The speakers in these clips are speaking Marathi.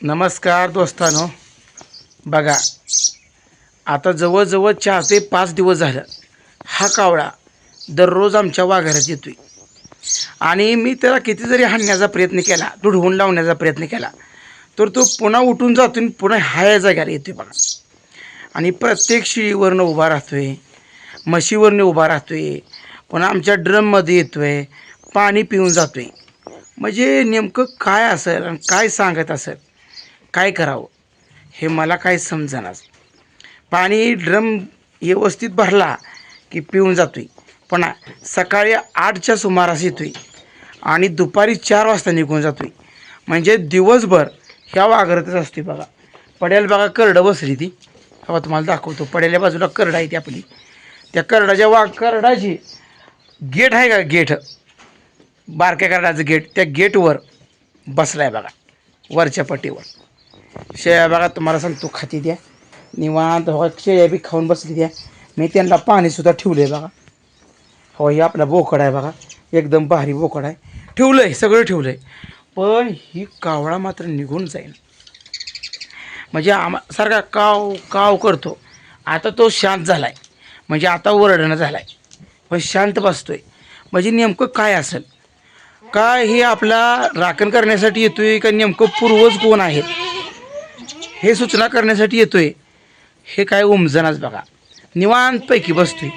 नमस्कार दोस्तानो. बघा आता जवळजवळ चार ते पाच दिवस झालं. हा कावळा दररोज आमच्या वाघारात येतो आहे आणि मी त्याला किती जरी हाणण्याचा प्रयत्न केला दुढवून लावण्याचा प्रयत्न केला. तर तो पुन्हा उठून जातो आणि पुन्हा हाया जाग्याला आहे बघा. आणि प्रत्येक शिळीवरनं उभा राहतो आहे म्हशीवरनं उभा राहतो आहे पुन्हा आमच्या ड्रममध्ये येतो आहे पाणी पिऊन जातो आहे म्हणजे नेमकं काय असेल आणि काय सांगत असेल? काय करावं? हे मला काय समजणार पाणी ड्रम व्यवस्थित भरला की पिऊन जातोय. पण सकाळी आठच्या सुमारास येतोय आणि दुपारी चार वाजता निघून जातोय. म्हणजे दिवसभर ह्या वाघरतच असते बघा. पड्याला बघा करडं बसली ती. हवा तुम्हाला दाखवतो. पड्याल्या बाजूला करड आहे ती आपली. त्या करडाच्या वाघ करडाची गेट आहे का? गेट. बारक्या करडाचं गेट. त्या गेटवर बसला आहे बघा. वरच्या पट्टीवर. शेळ्या बघा तुम्हाला सांगतो खाती द्या. निवांत बघा शेळ्या बी खाऊन बसली द्या. मी त्यांना पाणीसुद्धा ठेवलं आहे बघा. हो हे आपला बोकड आहे बघा. एकदम भारी बोकड आहे. ठेवलं आहे सगळं ठेवलं आहे पण ही कावळा मात्र निघून जाईल म्हणजे आमा सारखा काव काव करतो. आता तो शांत झाला आहे म्हणजे आता ओरडणं झाला आहे पण शांत बसतो आहे म्हणजे नेमकं काय असेल? काय हे आपला राखण करण्यासाठी येतो आहे का नेमकं पूर्वज कोण आहेत? हे सूचना करण्यासाठी येतोय. हे काय उमजनाच बघा. निवांतपैकी बसतोय.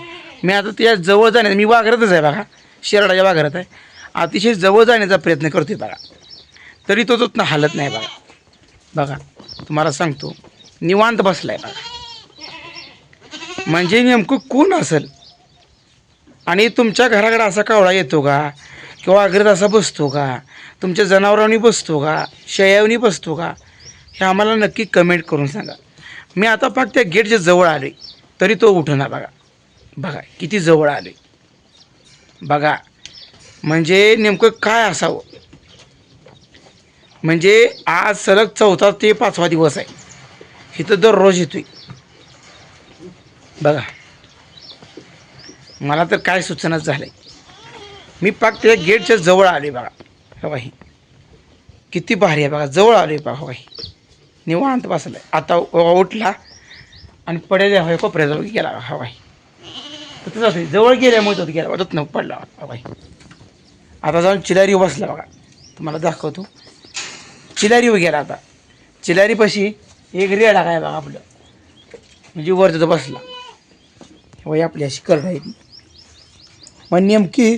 मी आता त्या जवळ जाण्या मी वाघरतच आहे बघा. शेरडाच्या वाघरत आहे. अतिशय जवळ जाण्याचा प्रयत्न करतोय बघा. तरी तो तो हालत नाही बघा. बघा तुम्हाला सांगतो. निवांत बसलाय बघा. म्हणजे नेमकं कोण असेल? आणि तुमच्या घराकडे असा कावळा येतो का? किंवा अग्रत असा बसतो का? तुमच्या जनावरांनी बसतो का? शेयावनी बसतो का? हे आम्हाला नक्की कमेंट करून सांगा. मी आता फक्त त्या गेटच्या जवळ आले तरी तो उठणार बघा. बघा किती जवळ आले. बघा म्हणजे नेमकं काय असावं? म्हणजे आज सलग चौथा ते पाचवा दिवस आहे. इथं दररोज येतोय. बघा. मला तर काय सूचनाच झालं आहे मी पाक त्या गेटच्या जवळ आले बघा. हवा ही. किती भारी आहे बघा. जवळ आले बघा हवा निवांत बसला आहे आता उठला आणि पडेल हवा कोपऱ्याजवळ गेला. हवाय तर तसं असं जवळ गेल्यामुळे तो गेला. वाटत न पडला. हवा आता जाऊन चिलारी बसला बघा. तुम्हाला दाखवतो. चिलारीवर गेला आता. चिलारीपाशी एक रेडा काय बघा आपलं. म्हणजे वर तिथं बसला. वय आपली अशी करड आहे मग नेमकी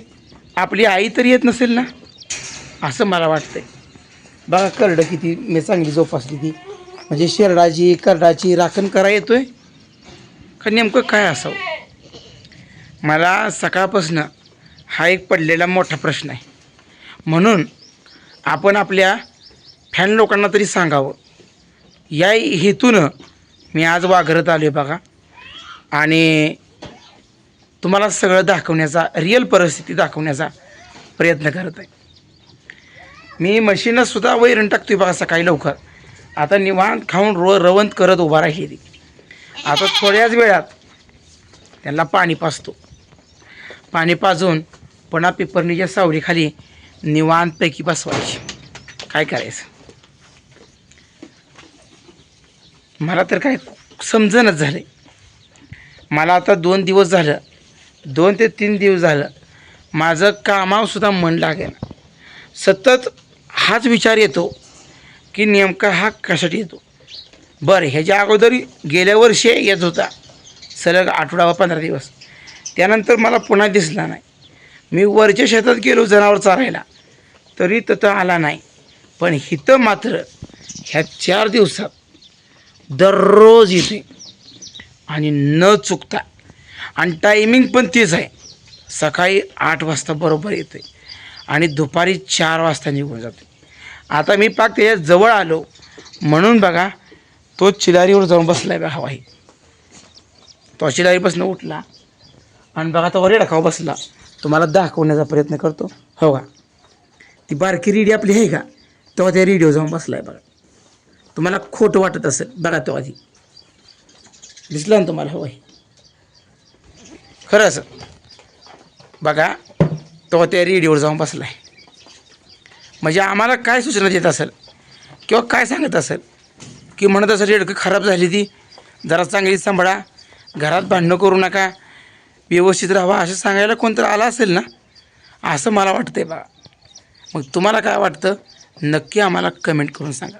आपली आई तरी येत नसेल ना? असं मला वाटतंय. बघा करडं किती मी चांगली जोपासली ती. म्हणजे शेरडाची करडाची राखण करा येतोय. का नेमकं काय असावं? मला सकाळपासून हा एक पडलेला मोठा प्रश्न आहे. म्हणून आपण आपल्या फॅन लोकांना तरी सांगावं. या हेतून मी आज वाघरत आलो आहे बघा. आणि तुम्हाला सगळं दाखवण्याचा रिअल परिस्थिती दाखवण्याचा प्रयत्न करत आहे. मी मशीनसुद्धा वैरण टाकतो आहे बघा सकाळी लवकर. आता निवांत खाऊन रो रवंत करत उभा राहिली. आता थोड्याच वेळात त्यांना पाणी पाजतो. पाणी पाजून पुन्हा पेपरणीच्या सावलीखाली निवांतपैकी बसवायची. काय करायचं? मला तर काय समजणच झालं. मला आता दोन दिवस झालं. दोन ते तीन दिवस झालं. माझं कामावर सुद्धा मन लागेल सतत हाच विचार येतो. की नेमका हा कशासाठी येतो? बरं ह्याच्या अगोदर गेल्या वर्षी येत होता. सलग आठवडा व पंधरा दिवस. त्यानंतर मला पुन्हा दिसला नाही. मी वरच्या शेतात गेलो जनावर चारायला. तरी तथं आला नाही. पण इथं मात्र ह्या चार दिवसात दररोज येते आणि न चुकता. आणि टायमिंग पण तेच आहे. सकाळी आठ वाजता बरोबर येते आणि दुपारी चार वाजता निघून जाते आता मी पाक त्याच्याजवळ आलो. म्हणून बघा तो चिलारीवर जाऊन बसला आहे हवाई. तो चिलारीपासून उठला आणि बघा तो वरे खाऊ बसला. तुम्हाला दाखवण्याचा प्रयत्न करतो. हो का? ती बारकी रेडी आपली आहे का? तेव्हा त्या रेडिओ जाऊन बसला आहे बघा. तुम्हाला खोटं वाटत असेल बघा तो. आधी दिसलं ना तुम्हाला हवं खरंच बघा तो त्या रेडिओवर जाऊन बसला आहे म्हणजे आम्हाला काय सूचना देत असेल? किंवा काय सांगत असेल? की म्हणत असेल रेडकं खराब झाली ती. जरा चांगली सांभाळा. घरात भांडणं करू नका. व्यवस्थित राहा असं सांगायला कोणतरी आलं असेल ना? असं मला वाटतं आहे बघा. मग तुम्हाला काय वाटतं? नक्की आम्हाला कमेंट करून सांगा.